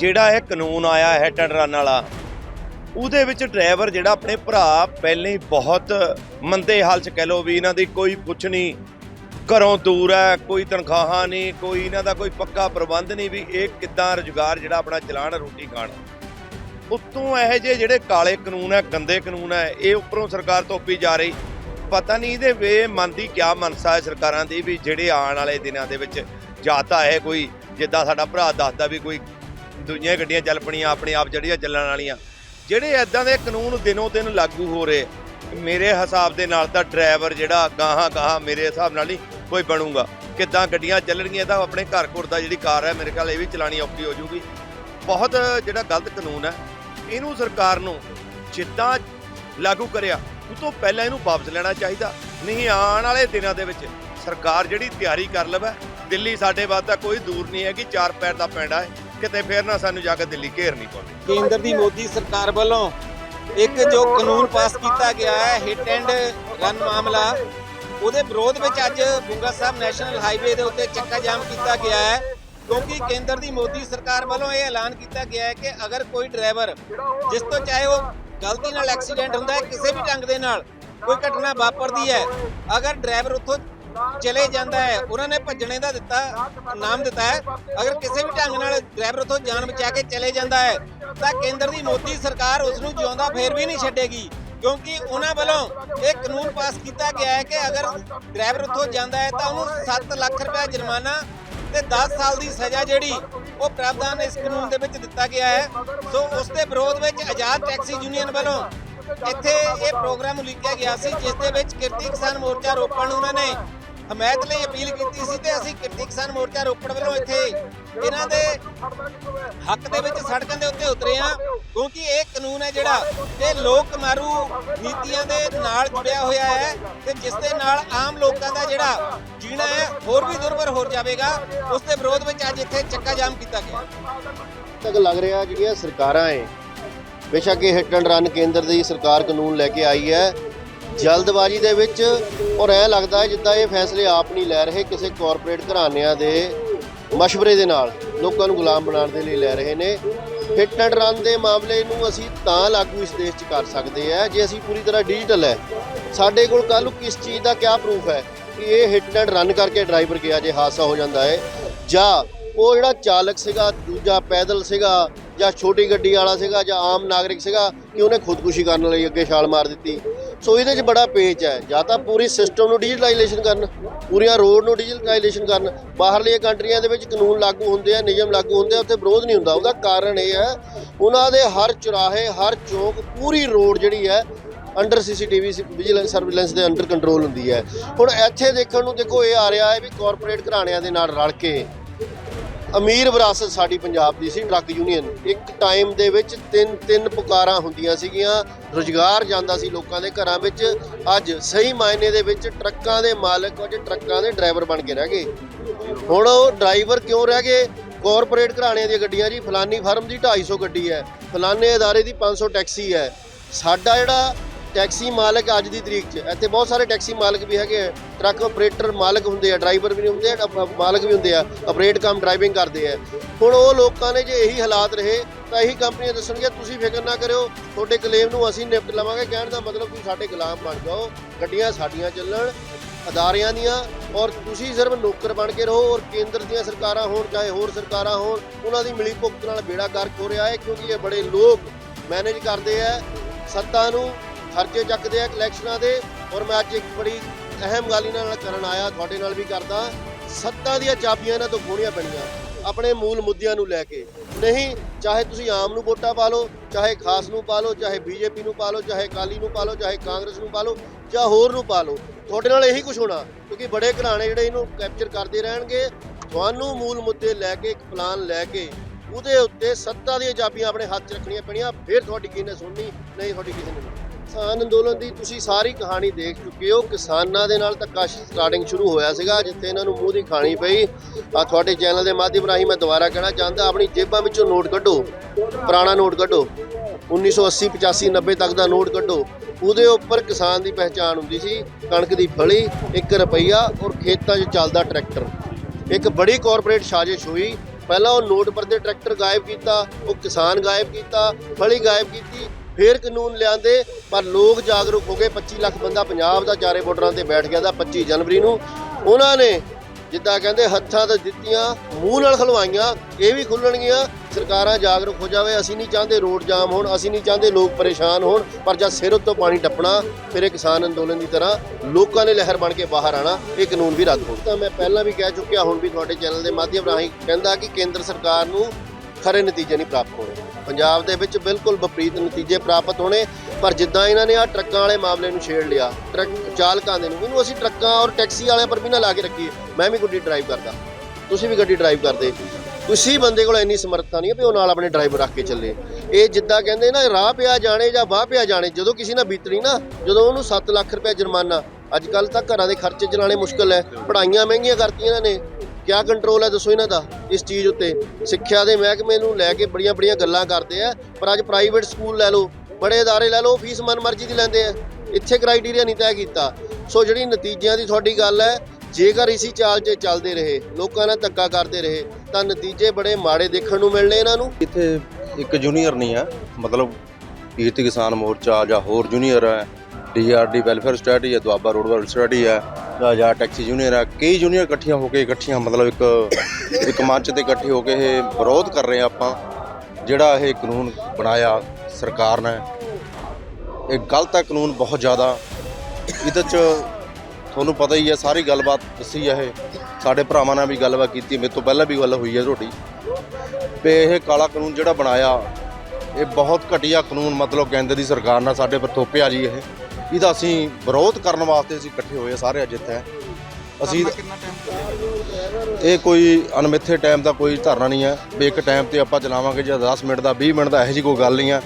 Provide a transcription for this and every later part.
ਜਿਹੜਾ ਇਹ ਕਾਨੂੰਨ ਆਇਆ ਹੈ ਹਿੱਟ ਐਂਡ ਰਨ ਵਾਲਾ, ਉਹਦੇ ਵਿੱਚ ਡਰਾਈਵਰ ਜਿਹੜਾ ਆਪਣੇ ਭਰਾ ਪਹਿਲਾਂ ਹੀ ਬਹੁਤ ਮੰਦੇ ਹਾਲ ਚ ਕਹਿ ਲੋ ਵੀ ਇਹਨਾਂ ਦੀ ਕੋਈ ਕੁਛ ਨਹੀਂ, ਘਰੋਂ ਦੂਰ ਹੈ, ਕੋਈ ਤਨਖਾਹਾਂ ਨਹੀਂ, ਕੋਈ ਇਹਨਾਂ ਦਾ ਕੋਈ ਪੱਕਾ ਪ੍ਰਬੰਧ ਨਹੀਂ ਵੀ ਇਹ ਕਿੱਦਾਂ ਰੁਜ਼ਗਾਰ ਜਿਹੜਾ ਆਪਣਾ ਚਲਾਣ ਰੋਟੀ ਖਾਣ। ਉੱਤੋਂ ਇਹ ਜਿਹੇ ਜਿਹੜੇ ਕਾਲੇ ਕਾਨੂੰਨ ਹੈ, ਗੰਦੇ ਕਾਨੂੰਨ ਹੈ, ਇਹ ਉੱਪਰੋਂ ਸਰਕਾਰ ਤੋਪੀ ਜਾ ਰਹੀ। ਪਤਾ ਨਹੀਂ ਇਹਦੇ ਵੇ ਮਨ ਦੀ ਕਿਆ ਮਨਸਾ ਹੈ ਸਰਕਾਰਾਂ ਦੀ ਵੀ ਜਿਹੜੇ ਆਉਣ ਵਾਲੇ ਦਿਨਾਂ ਦੇ ਵਿੱਚ ਜਾਤਾ ਇਹ ਕੋਈ, ਜਿੱਦਾਂ ਸਾਡਾ ਭਰਾ ਦੱਸਦਾ ਵੀ ਕੋਈ ਦੂਜੀਆਂ ਗੱਡੀਆਂ ਚੱਲ ਪਣੀਆਂ ਆਪਣੇ ਆਪ ਜਿਹੜੀਆਂ ਚੱਲਣ ਵਾਲੀਆਂ। ਜਿਹੜੇ ਐਦਾਂ ਦੇ ਕਾਨੂੰਨ ਦਿਨੋਂ ਦਿਨ ਲਾਗੂ ਹੋ ਰਹੇ, ਮੇਰੇ ਹਿਸਾਬ ਦੇ ਨਾਲ ਤਾਂ ਡਰਾਈਵਰ ਜਿਹੜਾ ਗਾਹਾਂ ਗਾਹਾਂ ਮੇਰੇ ਹਿਸਾਬ ਨਾਲ ਨਹੀਂ ਕੋਈ ਬਣੂਗਾ। ਕਿੱਦਾਂ ਗੱਡੀਆਂ ਚੱਲਣਗੀਆਂ ਤਾਂ ਆਪਣੇ ਘਰ ਘੁਰ ਦਾ ਜਿਹੜੀ ਕਾਰ ਹੈ, ਮੇਰੇ ਖਿਆਲ ਇਹ ਵੀ ਚਲਾਣੀ ਔਖੀ ਹੋ ਜਾਊਗੀ। ਬਹੁਤ ਜਿਹੜਾ ਗਲਤ ਕਾਨੂੰਨ ਹੈ, ਇਹਨੂੰ ਸਰਕਾਰ ਨੂੰ ਜਿੱਦਾਂ ਲਾਗੂ ਕਰਿਆ, ਉਹ ਤੋਂ ਪਹਿਲਾਂ ਇਹਨੂੰ ਵਾਪਸ ਲੈਣਾ ਚਾਹੀਦਾ। ਨਹੀਂ, ਆਉਣ ਵਾਲੇ ਦਿਨਾਂ ਦੇ ਵਿੱਚ ਸਰਕਾਰ ਜਿਹੜੀ ਤਿਆਰੀ ਕਰ ਲਵੇ, ਦਿੱਲੀ ਸਾਡੇ ਬਾਅਦ ਤਾਂ ਕੋਈ ਦੂਰ ਨਹੀਂ ਹੈ ਕਿ ਚਾਰ ਪੈਰ ਦਾ ਪੈਂਡਾ ਹੈ। ਕਿਤੇ ਫੇਰ ਨਾ ਸਾਨੂੰ ਜਾ ਕੇ ਦਿੱਲੀ ਘੇਰਨੀ ਪਵੇ। ਕੇਂਦਰ ਦੀ ਮੋਦੀ ਸਰਕਾਰ ਵੱਲੋਂ ਇੱਕ ਜੋ ਕਾਨੂੰਨ ਪਾਸ ਕੀਤਾ ਗਿਆ ਹੈ ਹਿੱਟ ਐਂਡ ਰਨ ਮਾਮਲਾ, ਉਹਦੇ ਵਿਰੋਧ ਵਿੱਚ ਅੱਜ ਬੁੰਗਾ ਸਾਹਿਬ ਨੈਸ਼ਨਲ ਹਾਈਵੇ ਦੇ ਉੱਤੇ ਚੱਕਾ ਜਾਮ ਕੀਤਾ ਗਿਆ ਹੈ। ਕਿਉਂਕਿ ਕੇਂਦਰ ਦੀ ਮੋਦੀ ਸਰਕਾਰ ਵੱਲੋਂ ਇਹ ਐਲਾਨ ਕੀਤਾ ਗਿਆ ਹੈ ਕਿ ਅਗਰ ਕੋਈ ਡਰਾਈਵਰ, ਜਿਸ ਤੋਂ ਚਾਹੇ ਉਹ ਗਲਤੀ ਨਾਲ ਐਕਸੀਡੈਂਟ ਹੁੰਦਾ ਹੈ, ਕਿਸੇ ਵੀ ਢੰਗ ਦੇ ਨਾਲ ਕੋਈ ਘਟਨਾ ਵਾਪਰਦੀ ਹੈ, ਅਗਰ ਡਰਾਈਵਰ ਉੱਥੋਂ ਚਲੇ ਜਾਂਦਾ ਹੈ। ਉਹਨਾਂ ਨੇ ਭੱਜਣੇ ਦਾ ਦਿੱਤਾ, ਨਾਮ ਦਿੱਤਾ ਹੈ। ਅਗਰ ਕਿਸੇ ਵੀ ਢੰਗ ਨਾਲ ਡਰਾਈਵਰ ਉੱਥੋਂ ਜਾਨ ਬਚਾ ਕੇ ਚਲੇ ਜਾਂਦਾ ਹੈ, ਤਾਂ ਕੇਂਦਰ ਦੀ ਮੋਦੀ ਸਰਕਾਰ ਉਸ ਨੂੰ ਜਿਉਂਦਾ ਫੇਰ ਵੀ ਨਹੀਂ ਛੱਡੇਗੀ। ਕਿਉਂਕਿ ਉਹਨਾਂ ਵੱਲੋਂ ਇਹ ਕਾਨੂੰਨ ਪਾਸ ਕੀਤਾ ਗਿਆ ਹੈ ਕਿ ਅਗਰ ਡਰਾਈਵਰ ਉੱਥੋਂ ਜਾਂਦਾ ਹੈ, ਤਾਂ ਉਹਨੂੰ 7 ਲੱਖ ਰੁਪਏ ਜੁਰਮਾਨਾ ਤੇ 10 ਸਾਲ ਦੀ ਸਜ਼ਾ ਜਿਹੜੀ ਉਹ ਪ੍ਰਾਵਧਾਨ ਇਸ ਕਾਨੂੰਨ ਦੇ ਵਿੱਚ ਦਿੱਤਾ ਗਿਆ ਹੈ। ਸੋ ਉਸ ਦੇ ਵਿਰੋਧ ਵਿੱਚ ਆਜ਼ਾਦ ਟੈਕਸੀ ਯੂਨੀਅਨ ਵੱਲੋਂ ਇੱਥੇ ਇਹ ਪ੍ਰੋਗਰਾਮ ਉਲੀਕਿਆ ਗਿਆ ਸੀ, ਜਿਸ ਦੇ ਵਿੱਚ ਕਿਰਤੀ ਕਿਸਾਨ ਮੋਰਚਾ ਰੋਪੜ ਉਹਨਾਂ ਨੇ ਹਮਾਇਤ ਲਈ ਅਪੀਲ ਕੀਤੀ ਸੀ ਤੇ ਅਸੀਂ ਕਿਰਤੀ ਕਿਸਾਨ ਮੋਰਚਾ ਰੋਪੜ ਵੱਲੋਂ ਇੱਥੇ ਇਹਨਾਂ ਦੇ ਹੱਕ ਦੇ ਵਿੱਚ ਸੜਕਾਂ ਦੇ ਉੱਤੇ ਉਤਰੇ ਆ ਕਿਉਂਕਿ ਇਹ ਕਾਨੂੰਨ ਹੈ ਜਿਹੜਾ ਇਹ ਲੋਕ ਮਾਰੂ ਨੀਤੀਆਂ ਦੇ ਨਾਲ ਜੁੜਿਆ ਹੋਇਆ ਹੈ ਤੇ ਜਿਸ ਦੇ ਨਾਲ ਆਮ ਲੋਕਾਂ ਦਾ ਜਿਹੜਾ ਜੀਣਾ ਹੈ ਹੋਰ ਵੀ ਦੁਰਭਰ ਹੋ ਜਾਵੇਗਾ, ਉਸ ਦੇ ਵਿਰੋਧ ਵਿੱਚ ਅੱਜ ਇੱਥੇ ਚੱਕਾ ਜਾਮ ਕੀਤਾ ਗਿਆ। ਤੱਕ ਲੱਗ ਰਿਹਾ ਜਿਹੜੀਆਂ ਸਰਕਾਰਾਂ ਏ ਬੇਸ਼ੱਕ ਇਹ ਹਿੱਟ ਐਂਡ ਰਨ ਕੇਂਦਰ ਦੀ ਸਰਕਾਰ ਕਾਨੂੰਨ ਲੈ ਕੇ ਆਈ ਹੈ। ਜਲਦਬਾਜ਼ੀ ਦੇ ਵਿੱਚ ਔਰ ਐ ਲੱਗਦਾ ਹੈ ਜਿੱਦਾਂ ਇਹ ਫੈਸਲੇ ਆਪ ਨਹੀਂ ਲੈ ਰਹੇ, ਕਿਸੇ ਕਾਰਪੋਰੇਟ ਘਰਾਣਿਆਂ ਦੇ ਮਸ਼ਵਰੇ ਦੇ ਨਾਲ, ਲੋਕਾਂ ਨੂੰ ਗੁਲਾਮ ਬਣਾਉਣ ਦੇ ਲਈ ਲੈ ਰਹੇ ਨੇ। ਹਿੱਟ ਐਂਡ ਰਨ ਦੇ ਮਾਮਲੇ ਨੂੰ ਅਸੀਂ ਤਾਂ ਲਾਗੂ ਇਸ ਦੇਸ਼ 'ਚ ਕਰ ਸਕਦੇ ਆ ਜੇ ਅਸੀਂ ਪੂਰੀ ਤਰ੍ਹਾਂ ਡਿਜੀਟਲ ਹੈ। ਸਾਡੇ ਕੋਲ ਕੱਲ੍ਹ ਨੂੰ ਕਿਸ ਚੀਜ਼ ਦਾ ਕਿਆ ਪ੍ਰੂਫ ਹੈ ਕਿ ਇਹ ਹਿੱਟ ਐਂਡ ਰਨ ਕਰਕੇ ਡਰਾਈਵਰ ਗਿਆ ਜੇ ਹਾਦਸਾ ਹੋ ਜਾਂਦਾ ਹੈ? ਜਾਂ ਉਹ ਜਿਹੜਾ ਚਾਲਕ ਸੀਗਾ, ਦੂਜਾ ਪੈਦਲ ਸੀਗਾ ਜਾਂ ਛੋਟੀ ਗੱਡੀ ਵਾਲਾ ਸੀਗਾ ਜਾਂ ਆਮ ਨਾਗਰਿਕ ਸੀਗਾ ਕਿ ਉਹਨੇ ਖੁਦਕੁਸ਼ੀ ਕਰਨ ਲਈ ਅੱਗੇ ਛਾਲ ਮਾਰ ਦਿੱਤੀ। ਸੋ ਇਹਦੇ 'ਚ ਬੜਾ ਪੇਚ ਹੈ। ਜਾਂ ਤਾਂ ਪੂਰੀ ਸਿਸਟਮ ਨੂੰ ਡਿਜੀਟਲਾਈਜੇਸ਼ਨ ਕਰਨ, ਪੂਰੀਆਂ ਰੋਡ ਨੂੰ ਡਿਜੀਟਲਾਈਜੇਸ਼ਨ ਕਰਨ। ਬਾਹਰਲੀਆਂ ਕੰਟਰੀਆਂ ਦੇ ਵਿੱਚ ਕਾਨੂੰਨ ਲਾਗੂ ਹੁੰਦੇ ਆ, ਨਿਯਮ ਲਾਗੂ ਹੁੰਦੇ ਆ, ਉੱਥੇ ਵਿਰੋਧ ਨਹੀਂ ਹੁੰਦਾ। ਉਹਦਾ ਕਾਰਨ ਇਹ ਹੈ, ਉਹਨਾਂ ਦੇ ਹਰ ਚੁਰਾਹੇ, ਹਰ ਚੌਕ, ਪੂਰੀ ਰੋਡ ਜਿਹੜੀ ਹੈ ਅੰਡਰ ਸੀਸੀਟੀਵੀ ਵਿਜੀਲੈਂਸ ਸਰਵੇਲੈਂਸ ਦੇ ਅੰਡਰ ਕੰਟਰੋਲ ਹੁੰਦੀ ਹੈ। ਹੁਣ ਇੱਥੇ ਦੇਖਣ ਨੂੰ ਦੇਖੋ, ਇਹ ਆ ਰਿਹਾ ਹੈ ਵੀ ਕਾਰਪੋਰੇਟ ਘਰਾਣਿਆਂ ਦੇ ਨਾਲ ਰਲ ਕੇ ਅਮੀਰ ਵਿਰਾਸਤ ਸਾਡੀ ਪੰਜਾਬ ਦੀ ਸੀ ਟਰੱਕ ਯੂਨੀਅਨ। ਇੱਕ ਟਾਈਮ ਦੇ ਵਿੱਚ ਤਿੰਨ ਤਿੰਨ ਪੁਕਾਰਾਂ ਹੁੰਦੀਆਂ ਸੀਗੀਆਂ। ਰੁਜ਼ਗਾਰ ਜਾਂਦਾ ਸੀ ਲੋਕਾਂ ਦੇ ਘਰਾਂ ਵਿੱਚ। ਅੱਜ ਸਹੀ ਮਾਇਨੇ ਦੇ ਵਿੱਚ ਟਰੱਕਾਂ ਦੇ ਮਾਲਕ ਅੱਜ ਟਰੱਕਾਂ ਦੇ ਡਰਾਈਵਰ ਬਣ ਕੇ ਰਹਿ ਗਏ। ਹੁਣ ਉਹ ਡਰਾਈਵਰ ਕਿਉਂ ਰਹਿ ਗਏ? ਕਾਰਪੋਰੇਟ ਘਰਾਣਿਆਂ ਦੀਆਂ ਗੱਡੀਆਂ ਜੀ, ਫਲਾਨੀ ਫਰਮ ਦੀ 250 ਗੱਡੀ ਹੈ। ਫਲਾਨੇ ਅਦਾਰੇ ਦੀ 500 ਟੈਕਸੀ ਹੈ। ਸਾਡਾ ਜਿਹੜਾ ਟੈਕਸੀ ਮਾਲਕ ਅੱਜ ਦੀ ਤਰੀਕ 'ਚ, ਇੱਥੇ ਬਹੁਤ ਸਾਰੇ ਟੈਕਸੀ ਮਾਲਕ ਵੀ ਹੈਗੇ ਆ, ਟਰੱਕ ਆਪਰੇਟਰ ਮਾਲਕ ਹੁੰਦੇ ਆ, ਡਰਾਈਵਰ ਵੀ ਨਹੀਂ ਹੁੰਦੇ ਆ ਮਾਲਕ ਵੀ ਹੁੰਦੇ ਆ, ਆਪਰੇਟ ਕੰਮ ਡਰਾਈਵਿੰਗ ਕਰਦੇ ਆ। ਹੁਣ ਉਹ ਲੋਕਾਂ ਨੇ ਜੇ ਇਹੀ ਹਾਲਾਤ ਰਹੇ, ਤਾਂ ਇਹੀ ਕੰਪਨੀਆਂ ਦੱਸਣਗੀਆਂ, ਤੁਸੀਂ ਫਿਕਰ ਨਾ ਕਰਿਓ, ਤੁਹਾਡੇ ਕਲੇਮ ਨੂੰ ਅਸੀਂ ਨਿਪਟ ਲਵਾਂਗੇ, ਕਹਿਣ ਦਾ ਮਤਲਬ ਤੁਸੀਂ ਸਾਡੇ ਗੁਲਾਮ ਬਣ ਜਾਓ, ਗੱਡੀਆਂ ਸਾਡੀਆਂ ਚੱਲਣ, ਅਦਾਰਿਆਂ ਦੀਆਂ, ਔਰ ਤੁਸੀਂ ਸਿਰਫ ਨੌਕਰ ਬਣ ਕੇ ਰਹੋ, ਔਰ ਕੇਂਦਰ ਦੀਆਂ ਸਰਕਾਰਾਂ ਹੋਣ, ਚਾਹੇ ਹੋਰ ਸਰਕਾਰਾਂ ਹੋਣ, ਉਹਨਾਂ ਦੀ ਮਿਲੀ ਭੁਗਤ ਨਾਲ ਬੇੜਾ ਗਰਕ ਹੋ ਰਿਹਾ ਹੈ, ਕਿਉਂਕਿ ਇਹ ਬੜੇ ਲੋਕ ਮੈਨੇਜ ਕਰਦੇ ਆ, ਸੱਤਾ ਨੂੰ ਖਰਚੇ ਚੱਕਦੇ ਆ ਇਲੈਕਸ਼ਨਾਂ ਦੇ ਔਰ ਮੈਂ ਅੱਜ ਇੱਕ ਬੜੀ ਅਹਿਮ ਗੱਲ ਇਹਨਾਂ ਨਾਲ ਕਰਨ ਆਇਆ, ਤੁਹਾਡੇ ਨਾਲ ਵੀ ਕਰਦਾ। ਸੱਤਾ ਦੀਆਂ ਚਾਬੀਆਂ ਇਹਨਾਂ ਤੋਂ ਖੋਣੀਆਂ ਪੈਣੀਆਂ, ਆਪਣੇ ਮੂਲ ਮੁੱਦਿਆਂ ਨੂੰ ਲੈ ਕੇ। ਨਹੀਂ, ਚਾਹੇ ਤੁਸੀਂ ਆਮ ਨੂੰ ਵੋਟਾਂ ਪਾ ਲਓ, ਚਾਹੇ ਖਾਸ ਨੂੰ ਪਾ ਲਓ, ਚਾਹੇ ਬੀਜੇਪੀ ਨੂੰ ਪਾ ਲਓ, ਚਾਹੇ ਅਕਾਲੀ ਨੂੰ ਪਾ ਲਓ, ਚਾਹੇ ਕਾਂਗਰਸ ਨੂੰ ਪਾ ਲਓ, ਜਾਂ ਹੋਰ ਨੂੰ ਪਾ ਲਓ, ਤੁਹਾਡੇ ਨਾਲ ਇਹੀ ਕੁਝ ਹੋਣਾ, ਕਿਉਂਕਿ ਬੜੇ ਘਰਾਣੇ ਜਿਹੜੇ ਇਹਨੂੰ ਕੈਪਚਰ ਕਰਦੇ ਰਹਿਣਗੇ, ਤੁਹਾਨੂੰ ਮੂਲ ਮੁੱਦੇ ਲੈ ਕੇ, ਇੱਕ ਪਲਾਨ ਲੈ ਕੇ, ਉਹਦੇ ਉੱਤੇ ਸੱਤਾ ਦੀਆਂ ਚਾਬੀਆਂ ਆਪਣੇ ਹੱਥ 'ਚ ਰੱਖਣੀਆਂ ਪੈਣੀਆਂ, ਫਿਰ ਤੁਹਾਡੀ ਕਿਸੇ ਨੇ ਸੁਣਨੀ, ਨਹੀਂ ਤੁਹਾਡੀ ਕਿਸੇ ਨੇ ਨਹੀਂ ਕਿਸਾਨ ਅੰਦੋਲਨ ਦੀ ਤੁਸੀਂ ਸਾਰੀ ਕਹਾਣੀ ਦੇਖ ਚੁੱਕੇ ਹੋ। ਕਿਸਾਨਾਂ ਦੇ ਨਾਲ ਧੱਕਾ ਸਟਾਰਟਿੰਗ ਸ਼ੁਰੂ ਹੋਇਆ ਸੀਗਾ, ਜਿੱਥੇ ਇਹਨਾਂ ਨੂੰ ਮੂੰਹ ਦੀ ਖਾਣੀ ਪਈ। ਆ ਤੁਹਾਡੇ ਚੈਨਲ ਦੇ ਮਾਧਿਅਮ ਰਾਹੀਂ ਮੈਂ ਦੁਬਾਰਾ ਕਹਿਣਾ ਚਾਹੁੰਦਾ, ਆਪਣੀ ਜੇਬਾਂ ਵਿੱਚੋਂ ਨੋਟ ਕੱਢੋ, ਪੁਰਾਣਾ ਨੋਟ ਕੱਢੋ। 1980 85 90 ਤੱਕ ਦਾ ਨੋਟ ਕੱਢੋ। ਉਹਦੇ ਉੱਪਰ ਕਿਸਾਨ ਦੀ ਪਹਿਚਾਣ ਹੁੰਦੀ ਸੀ, ਕਣਕ ਦੀ ਫਲੀ 1 ਰੁਪਈਆ ਔਰ ਖੇਤਾਂ 'ਚ ਚੱਲਦਾ ਟਰੈਕਟਰ। ਇੱਕ ਬੜੀ ਕਾਰਪੋਰੇਟ ਸਾਜ਼ਿਸ਼ ਹੋਈ। ਪਹਿਲਾਂ ਉਹ ਨੋਟ ਪਰ ਦੇ ਟਰੈਕਟਰ ਗਾਇਬ ਕੀਤਾ, ਉਹ ਕਿਸਾਨ ਗਾਇਬ ਕੀਤਾ, ਫਲੀ ਗਾਇਬ ਕੀਤੀ। ਫੇਰ ਕਾਨੂੰਨ ਲਿਆਂਦੇ, ਪਰ ਲੋਕ ਜਾਗਰੂਕ ਹੋ ਗਏ। 25 ਲੱਖ ਬੰਦਾ ਪੰਜਾਬ ਦਾ ਚਾਰੇ ਬਾਰਡਰਾਂ ਤੇ ਬੈਠ ਗਿਆ ਦਾ 25 ਜਨਵਰੀ ਨੂੰ। ਉਹਨਾਂ ਨੇ ਜਿੱਦਾਂ ਕਹਿੰਦੇ ਹੱਥਾਂ ਤੇ ਦਿੱਤੀਆਂ, ਮੂੰਹ ਨਾਲ ਖਲਵਾਈਆਂ, ਇਹ ਵੀ ਖੁੱਲਣਗੀਆਂ। ਸਰਕਾਰਾਂ ਜਾਗਰੂਕ ਹੋ ਜਾਵੇ, ਅਸੀਂ ਨਹੀਂ ਚਾਹੁੰਦੇ ਰੋਡ ਜਾਮ ਹੋਣ, ਅਸੀਂ ਨਹੀਂ ਚਾਹੁੰਦੇ ਲੋਕ ਪਰੇਸ਼ਾਨ ਹੋਣ, ਪਰ ਜਦ ਸਿਰ ਉੱਤੋਂ ਪਾਣੀ ਟੱਪਣਾ, ਫਿਰ ਇਹ ਕਿਸਾਨ ਅੰਦੋਲਨ ਦੀ ਤਰ੍ਹਾਂ ਲੋਕਾਂ ਨੇ ਲਹਿਰ ਬਣ ਕੇ ਬਾਹਰ ਆਣਾ ਇਹ ਕਾਨੂੰਨ ਵੀ ਰੱਦ ਹੋ ਤਾਂ ਮੈਂ ਪਹਿਲਾਂ ਵੀ ਕਹਿ ਚੁੱਕਿਆ, ਹੁਣ ਵੀ ਤੁਹਾਡੇ ਚੈਨਲ ਦੇ ਮਾਧਿਅਮ ਰਾਹੀਂ ਕਹਿੰਦਾ ਕਿ ਕੇਂਦਰ ਸਰਕਾਰ ਨੂੰ ਖਰੇ ਨਤੀਜੇ ਨਹੀਂ ਪ੍ਰਾਪਤ ਹੋਣੇ। ਪੰਜਾਬ ਦੇ ਵਿੱਚ ਬਿਲਕੁਲ ਵਿਪਰੀਤ ਨਤੀਜੇ ਪ੍ਰਾਪਤ ਹੋਣੇ, ਪਰ ਜਿੱਦਾਂ ਇਹਨਾਂ ਨੇ ਆ ਟਰੱਕਾਂ ਵਾਲੇ ਮਾਮਲੇ ਨੂੰ ਛੇੜ ਲਿਆ, ਟਰੱਕ ਚਾਲਕਾਂ ਦੇ ਨੂੰ, ਇਹਨੂੰ ਅਸੀਂ ਟਰੱਕਾਂ ਔਰ ਟੈਕਸੀ ਵਾਲਿਆਂ ਪਰ ਵੀ ਨਾ ਲਾ ਕੇ ਰੱਖੀਏ। ਮੈਂ ਵੀ ਗੱਡੀ ਡਰਾਈਵ ਕਰਦਾ। ਤੁਸੀਂ ਵੀ ਗੱਡੀ ਡਰਾਈਵ ਕਰਦੇ। ਤੁਸੀਂ ਬੰਦੇ ਕੋਲ ਇੰਨੀ ਸਮਰੱਥਾ ਨਹੀਂ ਹੈ ਵੀ ਉਹ ਨਾਲ ਆਪਣੇ ਡਰਾਈਵਰ ਰੱਖ ਕੇ ਚੱਲੇ। ਇਹ ਜਿੱਦਾਂ ਕਹਿੰਦੇ ਨਾ, ਰਾਹ ਪਿਆ ਜਾਣੇ ਜਾਂ ਬਾਹ ਪਿਆ ਜਾਣੇ, ਜਦੋਂ ਕਿਸੇ ਨਾਲ ਬੀਤਣੀ ਨਾ, ਜਦੋਂ ਉਹਨੂੰ 7 ਲੱਖ ਰੁਪਏ ਜੁਰਮਾਨਾ, ਅੱਜ ਕੱਲ ਤਾਂ ਘਰਾਂ ਦੇ ਖਰਚੇ ਚਲਾਣੇ ਮੁਸ਼ਕਲ ਹੈ। ਪੜ੍ਹਾਈਆਂ ਮਹਿੰਗੀਆਂ ਕਰਤੀਆਂ ਇਹਨਾਂ ਨੇ। ਕਿਆ ਕੰਟਰੋਲ ਹੈ ਦੱਸੋ ਇਹਨਾਂ ਦਾ ਇਸ ਚੀਜ਼ ਉੱਤੇ ਸਿੱਖਿਆ ਦੇ ਮਹਿਕਮੇ ਨੂੰ ਲੈ ਕੇ ਬੜੀਆਂ ਬੜੀਆਂ ਗੱਲਾਂ ਕਰਦੇ ਆ ਪਰ ਅੱਜ ਪ੍ਰਾਈਵੇਟ ਸਕੂਲ ਲੈ ਲਓ ਬੜੇ ادارے ਲੈ ਲਓ ਫੀਸ ਮਨਮਰਜ਼ੀ ਦੀ ਲੈਂਦੇ ਆ ਇੱਥੇ ਕ੍ਰਾਈਟੇਰੀਆ ਨਹੀਂ ਤੈਅ ਕੀਤਾ ਸੋ ਜਿਹੜੀ ਨਤੀਜਿਆਂ ਦੀ ਤੁਹਾਡੀ ਗੱਲ ਹੈ ਜੇਕਰ ਇਸੀ ਚਾਲ 'ਚ ਚੱਲਦੇ ਰਹੇ ਲੋਕਾਂ ਨਾਲ ਧੱਕਾ ਕਰਦੇ ਰਹੇ ਤਾਂ ਨਤੀਜੇ ਬੜੇ ਮਾੜੇ ਦੇਖਣ ਨੂੰ ਮਿਲਣੇ ਇਹਨਾਂ ਨੂੰ ਇੱਥੇ ਇੱਕ ਜੂਨੀਅਰ ਨਹੀਂ ਹੈ ਮਤਲਬ ਕਿਰਤੀ ਕਿਸਾਨ ਮੋਰਚਾ ਜਾਂ ਹੋਰ ਜੂਨੀਅਰ ਹੈ ਡੀਆਰਡੀ ਵੈਲਫੇਅਰ ਸਟੱਡੀ ਹੈ ਦੁਆਬਾ ਰੋਡ ਵੈਲਫੇਅਰ ਸਟੱਡੀ ਹੈ ਜਾਂ- ਟੈਕਸੀ ਯੂਨੀਅਨ ਆ, ਕਈ ਯੂਨੀਅਨ ਇਕੱਠੀਆਂ ਹੋ ਕੇ, ਇਕੱਠੀਆਂ ਮਤਲਬ ਇੱਕ ਇੱਕ ਮੰਚ ਤੇ ਇਕੱਠੇ ਹੋ ਕੇ ਇਹ ਵਿਰੋਧ ਕਰ ਰਹੇ ਆ ਆਪਾਂ। ਜਿਹੜਾ ਇਹ ਕਾਨੂੰਨ ਬਣਾਇਆ ਸਰਕਾਰ ਨੇ, ਇਹ ਗਲਤ ਹੈ ਕਾਨੂੰਨ ਬਹੁਤ ਜ਼ਿਆਦਾ। ਇਹਦੇ ਚ ਤੁਹਾਨੂੰ ਪਤਾ ਹੀ ਹੈ, ਸਾਰੀ ਗੱਲਬਾਤ ਦੱਸੀ ਹੈ ਇਹ। ਸਾਡੇ ਭਰਾਵਾਂ ਨਾਲ ਵੀ ਗੱਲਬਾਤ ਕੀਤੀ, ਮੇਰੇ ਤੋਂ ਪਹਿਲਾਂ ਵੀ ਗੱਲ ਹੋਈ ਹੈ ਤੁਹਾਡੀ। ਤੇ ਇਹ ਕਾਲਾ ਕਾਨੂੰਨ ਜਿਹੜਾ ਬਣਾਇਆ, ਇਹ ਬਹੁਤ ਘਟੀਆ ਕਾਨੂੰਨ ਮਤਲਬ ਕੇਂਦਰ ਦੀ ਸਰਕਾਰ ਨਾਲ ਸਾਡੇ ਪਰ ਥੋਪਿਆ ਜੀ ਇਹ। ਇਹਦਾ ਅਸੀਂ ਵਿਰੋਧ ਕਰਨ ਵਾਸਤੇ ਅਸੀਂ ਇਕੱਠੇ ਹੋਏ ਆ ਸਾਰੇ ਅੱਜ ਇੱਥੇ। ਅਸੀਂ ਇਹ ਕੋਈ ਅਨਮਿੱਥੇ ਟਾਈਮ ਦਾ ਕੋਈ ਧਰਨਾ ਨਹੀਂ ਹੈ। ਵੀ ਇੱਕ ਟਾਈਮ ਤੇ ਆਪਾਂ ਚਲਾਵਾਂਗੇ ਜਾਂ 10 ਮਿੰਟ ਦਾ 20 ਮਿੰਟ ਦਾ ਇਹੋ ਜਿਹੀ ਕੋਈ ਗੱਲ ਨਹੀਂ ਹੈ।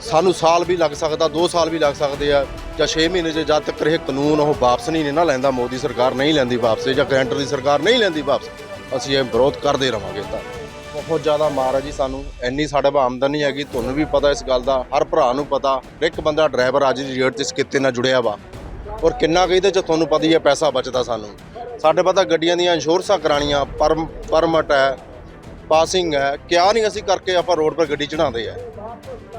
ਸਾਨੂੰ ਸਾਲ ਵੀ ਲੱਗ ਸਕਦਾ 2 ਸਾਲ ਵੀ ਲੱਗ ਸਕਦੇ ਆ ਜਾਂ 6 ਮਹੀਨੇ 'ਚ ਜਦ ਤੱਕ ਇਹ ਕਾਨੂੰਨ ਉਹ ਵਾਪਸ ਨਹੀਂ ਨਾ ਲੈਂਦਾ ਮੋਦੀ ਸਰਕਾਰ ਨਹੀਂ ਲੈਂਦੀ ਵਾਪਸ ਜਾਂ ਕੈਂਟਰ ਦੀ ਸਰਕਾਰ ਨਹੀਂ ਲੈਂਦੀ ਵਾਪਸ ਅਸੀਂ ਇਹ ਵਿਰੋਧ ਕਰਦੇ ਰਵਾਂਗੇ ਤਾਂ ਬਹੁਤ ਜ਼ਿਆਦਾ ਮਾਰ ਹੈ ਜੀ, ਸਾਨੂੰ ਇੰਨੀ ਸਾਡੇ ਕੋਲ ਆਮਦਨੀ ਹੈਗੀ, ਤੁਹਾਨੂੰ ਵੀ ਪਤਾ ਇਸ ਗੱਲ ਦਾ, ਹਰ ਭਰਾ ਨੂੰ ਪਤਾ, ਹਰ ਇੱਕ ਬੰਦਾ ਡਰਾਈਵਰ ਅੱਜ ਦੀ ਡੇਟ 'ਚ ਇਸ ਕਿੱਤੇ ਨਾਲ ਜੁੜਿਆ ਵਾ। ਔਰ ਕਿੰਨਾ ਕੁ ਇਹਦੇ 'ਚ ਤੁਹਾਨੂੰ ਪਤਾ ਹੀ ਹੈ, ਪੈਸਾ ਬਚਦਾ ਸਾਨੂੰ। ਸਾਡੇ ਪਤਾ ਗੱਡੀਆਂ ਦੀਆਂ ਇੰਸ਼ੋਰੈਂਸਾਂ ਕਰਾਣੀਆਂ ਪਰਮ ਪਰਮਟ ਹੈ ਪਾਸਿੰਗ ਹੈ, ਕਿਆ ਨਹੀਂ ਅਸੀਂ ਕਰਕੇ ਆਪਾਂ ਰੋਡ 'ਤੇ ਗੱਡੀ ਚੜਾਉਂਦੇ ਆ।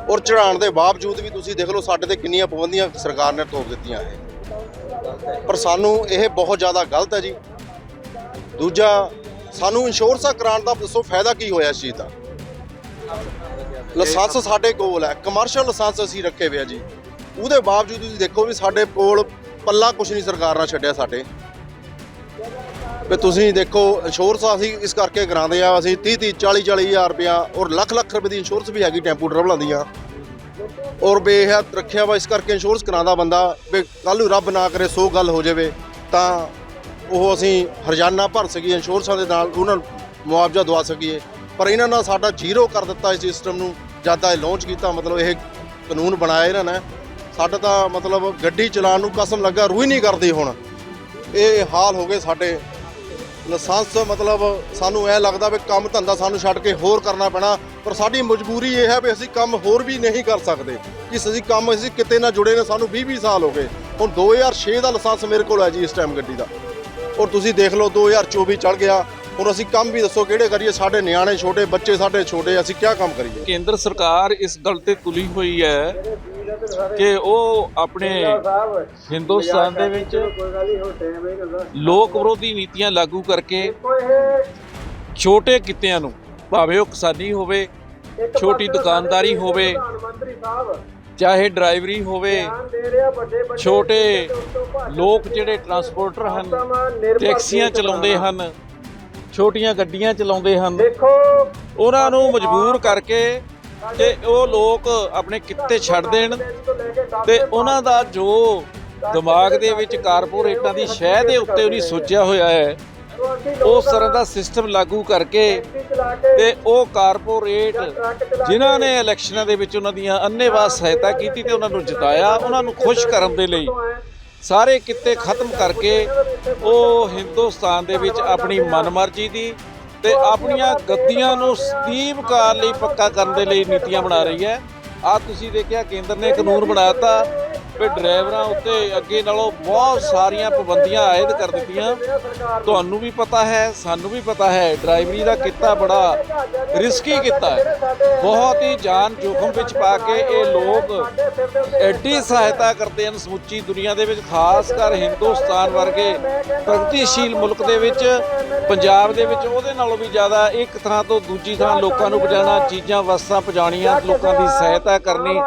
ਔਰ ਚੜਾਉਣ ਦੇ ਬਾਵਜੂਦ ਵੀ ਤੁਸੀਂ ਦੇਖ ਲਓ, ਸਾਡੇ ਤੇ ਕਿੰਨੀਆਂ ਪਾਬੰਦੀਆਂ ਸਰਕਾਰ ਨੇ ਤੋਪ ਦਿੱਤੀਆਂ ਇਹ। ਪਰ ਸਾਨੂੰ ਇਹ ਬਹੁਤ ਜ਼ਿਆਦਾ ਗਲਤ ਹੈ ਜੀ। ਦੂਜਾ ਸਾਨੂੰ ਇੰਸ਼ੋਰੈਂਸ ਕਰਾਉਣ ਦਾ ਦੱਸੋ ਫਾਇਦਾ ਕੀ ਹੋਇਆ ਇਸ ਚੀਜ਼ ਦਾ? ਲਾਇਸੈਂਸ ਸਾਡੇ ਕੋਲ ਹੈ ਕਮਰਸ਼ੀਅਲ ਲਾਇਸੈਂਸ ਅਸੀਂ ਰੱਖੇ ਹੋਏ ਆ ਜੀ। ਉਹਦੇ ਬਾਵਜੂਦ ਤੁਸੀਂ ਦੇਖੋ ਵੀ ਸਾਡੇ ਕੋਲ ਪੱਲਾ ਕੁਛ ਨਹੀਂ ਸਰਕਾਰ ਨਾਲ ਛੱਡਿਆ ਸਾਡੇ। ਵੀ ਤੁਸੀਂ ਦੇਖੋ ਇੰਸ਼ੋਰੈਂਸ ਅਸੀਂ ਇਸ ਕਰਕੇ ਕਰਾਉਂਦੇ ਆ, ਅਸੀਂ 30 30 40 40 ਹਜ਼ਾਰ ਰੁਪਇਆ ਔਰ ਲੱਖ ਲੱਖ ਰੁਪਏ ਦੀ ਇੰਸ਼ੋਰੈਂਸ ਵੀ ਹੈਗੀ, ਟੈਂਪੂ ਟਰੈਵਲਾਂ ਦੀਆਂ ਔਰ ਬੇਹੱਦ ਰੱਖਿਆ ਵਾ, ਇਸ ਕਰਕੇ ਇੰਸ਼ੋਰੈਂਸ ਕਰਾਉਂਦਾ ਬੰਦਾ, ਵੀ ਕੱਲ ਨੂੰ ਰੱਬ ਨਾ ਕਰੇ, ਸੋ ਗੱਲ ਹੋ ਜਾਵੇ, ਤਾਂ ਉਹ ਅਸੀਂ ਹਰਜਾਨਾ ਭਰ ਸਕੀਏ ਇੰਸ਼ੋਰੈਂਸਾਂ ਦੇ ਨਾਲ ਉਹਨਾਂ ਨੂੰ ਮੁਆਵਜ਼ਾ ਦਵਾ ਸਕੀਏ। ਪਰ ਇਹਨਾਂ ਨਾਲ ਸਾਡਾ ਜ਼ੀਰੋ ਕਰ ਦਿੱਤਾ ਇਸ ਸਿਸਟਮ ਨੂੰ, ਜਦ ਦਾ ਇਹ ਲਾਂਚ ਕੀਤਾ, ਮਤਲਬ ਇਹ ਕਾਨੂੰਨ ਬਣਾਇਆ ਇਹਨਾਂ ਨੇ। ਸਾਡਾ ਤਾਂ ਮਤਲਬ ਗੱਡੀ ਚਲਾਉਣ ਨੂੰ ਕਸਮ ਲੱਗਾ, ਰੂਹ ਹੀ ਨਹੀਂ ਕਰਦੀ ਹੁਣ। ਇਹ ਹਾਲ ਹੋ ਗਏ ਸਾਡੇ। ਲਾਇਸੈਂਸ ਮਤਲਬ ਸਾਨੂੰ ਇਹ ਲੱਗਦਾ ਵੀ ਕੰਮ ਧੰਦਾ ਸਾਨੂੰ ਛੱਡ ਕੇ ਹੋਰ ਕਰਨਾ ਪੈਣਾ, ਪਰ ਸਾਡੀ ਮਜਬੂਰੀ ਇਹ ਹੈ ਵੀ ਅਸੀਂ ਕੰਮ ਹੋਰ ਵੀ ਨਹੀਂ ਕਰ ਸਕਦੇ। ਕਿ ਅਸੀਂ ਕੰਮ ਅਸੀਂ ਕਿਤੇ ਨਾ ਜੁੜੇ ਨੇ, ਸਾਨੂੰ 20 20 ਸਾਲ ਹੋ ਗਏ। ਹੁਣ 2006 ਦਾ ਲਾਇਸੈਂਸ ਮੇਰੇ ਕੋਲ ਹੈ ਜੀ ਇਸ ਟਾਈਮ ਗੱਡੀ ਦਾ। ਔਰ ਤੁਸੀਂ ਦੇਖ ਲਓ 2024 ਚੜ ਗਿਆ। ਹੁਣ ਅਸੀਂ ਕੰਮ ਵੀ ਦੱਸੋ, ਕਿਹੜੇ ਕਰੀਏ? ਸਾਡੇ ਨਿਆਣੇ ਛੋਟੇ, ਬੱਚੇ ਸਾਡੇ ਛੋਟੇ, ਅਸੀਂ ਕੀ ਕੰਮ ਕਰੀਏ? ਕੇਂਦਰ ਸਰਕਾਰ ਇਸ ਗੱਲ ਤੇ ਤੁਲੀ ਹੋਈ ਹੈ ਕਿ ਉਹ ਆਪਣੇ ਹਿੰਦੁਸਤਾਨ ਦੇ ਵਿੱਚ ਲੋਕ ਵਿਰੋਧੀ ਨੀਤੀਆਂ ਲਾਗੂ ਕਰਕੇ ਛੋਟੇ ਕਿੱਤਿਆਂ ਨੂੰ, ਭਾਵੇਂ ਉਹ ਕਿਸਾਨੀ ਹੋਵੇ, ਛੋਟੀ ਦੁਕਾਨਦਾਰੀ ਹੋਵੇ ਚਾਹੇ ਡਰਾਈਵਰੀ ਹੋਵੇ ਛੋਟੇ ਲੋਕ ਜਿਹੜੇ ਟਰਾਂਸਪੋਰਟਰ ਹਨ ਟੈਕਸੀਆਂ ਚਲਾਉਂਦੇ ਹਨ ਛੋਟੀਆਂ ਗੱਡੀਆਂ ਚਲਾਉਂਦੇ ਹਨ। ਉਹਨਾਂ ਨੂੰ ਮਜਬੂਰ ਕਰਕੇ ਕਿ ਉਹ ਲੋਕ ਆਪਣੇ ਕਿੱਤੇ ਛੱਡ ਦੇਣ ਤੇ ਉਹਨਾਂ ਦਾ ਜੋ ਦਿਮਾਗ ਦੇ ਵਿੱਚ ਕਾਰਪੋਰੇਟਾਂ ਦੀ ਸ਼ਹਿ ਦੇ ਉੱਤੇ ਉਹਨੇ ਸੋਚਿਆ ਹੋਇਆ ਹੈ ਉਸ ਤਰ੍ਹਾਂ ਦਾ ਸਿਸਟਮ ਲਾਗੂ ਕਰਕੇ ਤੇ ਉਹ ਕਾਰਪੋਰੇਟ ਜਿਨ੍ਹਾਂ ਨੇ ਇਲੈਕਸ਼ਨਾਂ ਦੇ ਵਿੱਚ ਉਹਨਾਂ ਦੀਆਂ ਅੰਨੇਵਾਹ ਸਹਾਇਤਾ ਕੀਤੀ ਤੇ ਉਹਨਾਂ ਨੂੰ ਜਿਤਾਇਆ, ਉਹਨਾਂ ਨੂੰ ਖੁਸ਼ ਕਰਨ ਦੇ ਲਈ ਸਾਰੇ ਕਿੱਤੇ ਖਤਮ ਕਰਕੇ ਉਹ ਹਿੰਦੁਸਤਾਨ ਦੇ ਵਿੱਚ ਆਪਣੀ ਮਨਮਰਜ਼ੀ ਦੀ ਤੇ ਆਪਣੀਆਂ ਗੱਦੀਆਂ ਨੂੰ ਸਦੀਵ ਕਾਲ ਲਈ ਪੱਕਾ ਕਰਨ ਦੇ ਲਈ ਨੀਤੀਆਂ ਬਣਾ ਰਹੀ ਹੈ। ਆ ਤੁਸੀਂ ਦੇਖਿਆ, ਕੇਂਦਰ ਨੇ ਕਾਨੂੰਨ ਬਣਾਤਾ ਵੀ ਡਰਾਈਵਰਾਂ ਉੱਤੇ ਅੱਗੇ ਨਾਲੋਂ ਬਹੁਤ ਸਾਰੀਆਂ ਪਾਬੰਦੀਆਂ ਆਇਦ ਕਰ ਦਿੱਤੀਆਂ। ਤੁਹਾਨੂੰ ਵੀ ਪਤਾ ਹੈ, ਸਾਨੂੰ ਵੀ ਪਤਾ ਹੈ, ਡਰਾਈਵਰੀ ਦਾ ਕਿੱਤਾ ਬੜਾ ਰਿਸਕੀ ਕੀਤਾ ਹੈ। ਬਹੁਤ ਹੀ ਜਾਨ ਜੋਖਮ ਵਿੱਚ ਪਾ ਕੇ ਇਹ ਲੋਕ ਐਡੀ ਸਹਾਇਤਾ ਕਰਦੇ ਹਨ ਸਮੁੱਚੀ ਦੁਨੀਆ ਦੇ ਵਿੱਚ, ਖਾਸ ਕਰ ਹਿੰਦੁਸਤਾਨ ਵਰਗੇ ਪ੍ਰਗਤੀਸ਼ੀਲ ਮੁਲਕ ਦੇ ਵਿੱਚ, ਪੰਜਾਬ ਦੇ ਵਿੱਚ ਉਹਦੇ ਨਾਲੋਂ ਵੀ ਜ਼ਿਆਦਾ ਇੱਕ ਥਾਂ ਤੋਂ ਦੂਜੀ ਥਾਂ ਲੋਕਾਂ ਨੂੰ ਪਹੁੰਚਾਉਣਾ, ਚੀਜ਼ਾਂ, ਵਸਤਾਂ, ਪਹੁੰਚਾਉਣੀਆਂ, ਲੋਕਾਂ ਦੀ ਸਹਾਇਤਾ ਕਰਨੀ।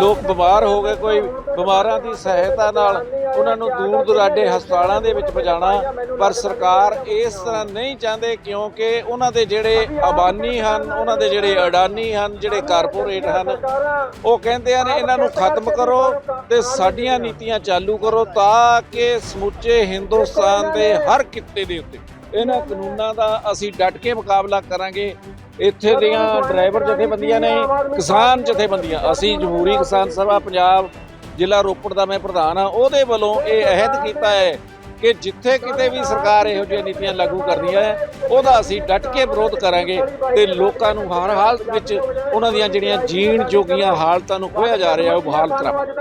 ਲੋਕ ਬਿਮਾਰ ਹੋ ਗਏ, ਕੋਈ ਬਿਮਾਰ ਦੀ ਸਹਾਇਤਾ ਨਾਲ ਉਹਨਾਂ ਨੂੰ ਦੂਰ ਦੁਰਾਡੇ ਹਸਪਤਾਲਾਂ ਦੇ ਵਿੱਚ ਪਹੁੰਚਾਉਣਾ। ਪਰ ਸਰਕਾਰ ਇਸ ਤਰ੍ਹਾਂ ਨਹੀਂ ਚਾਹੁੰਦੇ ਕਿਉਂਕਿ ਉਹਨਾਂ ਦੇ ਜਿਹੜੇ ਅਬਾਨੀ ਹਨ, ਉਹਨਾਂ ਦੇ ਜਿਹੜੇ ਅਡਾਨੀ ਹਨ, ਜਿਹੜੇ ਕਾਰਪੋਰੇਟ ਹਨ, ਉਹ ਕਹਿੰਦੇ ਹਨ, ਇਹਨਾਂ ਨੂੰ ਖਤਮ ਕਰੋ ਤੇ ਸਾਡੀਆਂ ਨੀਤੀਆਂ ਚਾਲੂ ਕਰੋ ਤਾਂ ਕਿ ਸਮੁੱਚੇ ਹਿੰਦੁਸਤਾਨ ਦੇ ਹਰ ਕਿੱਤੇ ਦੇ ਉੱਤੇ। ਇਹਨਾਂ ਕਾਨੂੰਨਾਂ ਦਾ ਅਸੀਂ ਡਟ ਕੇ ਮੁਕਾਬਲਾ ਕਰਾਂਗੇ। ਇੱਥੇ ਦੀਆਂ ਡਰਾਈਵਰ ਜਥੇਬੰਦੀਆਂ ਨੇ ਕਿਸਾਨ ਜਥੇਬੰਦੀਆਂ, ਅਸੀਂ ਜਮਹੂਰੀ ਕਿਸਾਨ ਸਭਾ, ਪੰਜਾਬ ਜ਼ਿਲ੍ਹਾ ਰੋਪੜ ਦਾ ਮੈਂ ਪ੍ਰਧਾਨ ਹਾਂ, ਉਹਦੇ ਵੱਲੋਂ ਇਹ ਅਹਿਦ ਕੀਤਾ ਹੈ ਕਿ ਜਿੱਥੇ ਕਿਤੇ ਵੀ ਸਰਕਾਰ ਇਹੋ ਜਿਹੀਆਂ ਨੀਤੀਆਂ ਲਾਗੂ ਕਰਦੀ ਹੈ, ਉਹਦਾ ਅਸੀਂ ਡਟ ਕੇ ਵਿਰੋਧ ਕਰਾਂਗੇ ਤੇ ਲੋਕਾਂ ਨੂੰ ਹਰ ਹਾਲਤ ਵਿੱਚ ਉਹਨਾਂ ਦੀਆਂ ਜਿਹੜੀਆਂ ਜੀਣ ਜੋਗੀਆਂ ਹਾਲਤਾਂ ਨੂੰ ਖੋਇਆ ਜਾ ਰਿਹਾ, ਉਹ ਬਹਾਲ ਕਰਾਂਗੇ